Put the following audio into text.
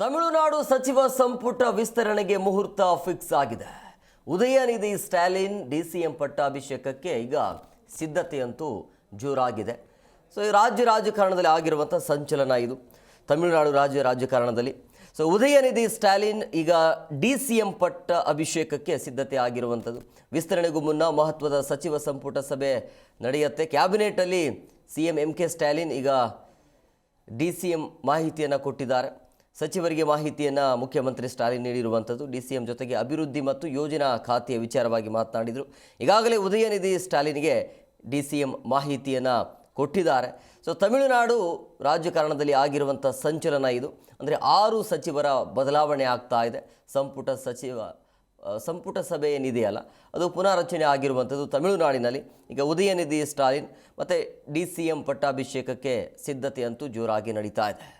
ತಮಿಳುನಾಡು ಸಚಿವ ಸಂಪುಟ ವಿಸ್ತರಣೆಗೆ ಮುಹೂರ್ತ ಫಿಕ್ಸ್ ಆಗಿದೆ. ಉದಯನಿಧಿ ಸ್ಟಾಲಿನ್, ಡಿಸಿಎಂ ಪಟ್ಟಾಭಿಷೇಕಕ್ಕೆ ಈಗ ಸಿದ್ಧತೆಯಂತೂ ಜೋರಾಗಿದೆ. ಸೊ, ಈ ರಾಜ್ಯ ರಾಜಕಾರಣದಲ್ಲಿ ಆಗಿರುವಂಥ ಸಂಚಲನ ಇದು. ತಮಿಳುನಾಡು ರಾಜ್ಯ ರಾಜಕಾರಣದಲ್ಲಿ. ಸೊ, ಉದಯನಿಧಿ ಸ್ಟಾಲಿನ್ ಈಗ ಡಿ ಸಿ ಎಂ ಪಟ್ಟ ಅಭಿಷೇಕಕ್ಕೆ ಸಿದ್ಧತೆ ಆಗಿರುವಂಥದ್ದು. ವಿಸ್ತರಣೆಗೂ ಮುನ್ನ ಮಹತ್ವದ ಸಚಿವ ಸಂಪುಟ ಸಭೆ ನಡೆಯುತ್ತೆ. ಕ್ಯಾಬಿನೆಟಲ್ಲಿ C M M K Stalin ಈಗ ಡಿ ಸಿ ಎಂ ಮಾಹಿತಿಯನ್ನು ಕೊಟ್ಟಿದ್ದಾರೆ. ಸಚಿವರಿಗೆ ಮಾಹಿತಿಯನ್ನು ಮುಖ್ಯಮಂತ್ರಿ ಸ್ಟಾಲಿನ್ ನೀಡಿರುವಂಥದ್ದು. ಡಿ ಸಿ ಎಂ ಜೊತೆಗೆ ಅಭಿವೃದ್ಧಿ ಮತ್ತು ಯೋಜನಾ ಖಾತೆಯ ವಿಚಾರವಾಗಿ ಮಾತನಾಡಿದರು. ಈಗಾಗಲೇ ಉದಯನಿಧಿ ಸ್ಟಾಲಿನ್ಗೆ ಡಿ ಸಿ ಎಂ ಮಾಹಿತಿಯನ್ನು ಕೊಟ್ಟಿದ್ದಾರೆ. ಸೊ, ತಮಿಳುನಾಡು ರಾಜಕಾರಣದಲ್ಲಿ ಆಗಿರುವಂಥ ಸಂಚಲನ ಇದು. ಅಂದರೆ ಆರು ಸಚಿವರ ಬದಲಾವಣೆ ಆಗ್ತಾ ಇದೆ. ಸಂಪುಟ ಸಚಿವ ಸಂಪುಟ ಸಭೆ ಏನಿದೆಯಲ್ಲ ಅದು ಪುನಾರಚನೆ ಆಗಿರುವಂಥದ್ದು ತಮಿಳುನಾಡಿನಲ್ಲಿ. ಈಗ ಉದಯನಿಧಿ ಸ್ಟಾಲಿನ್ ಮತ್ತು ಡಿ ಸಿ ಎಂ ಪಟ್ಟಾಭಿಷೇಕಕ್ಕೆ ಸಿದ್ಧತೆ ಅಂತೂ ಜೋರಾಗಿ ನಡೀತಾ ಇದೆ.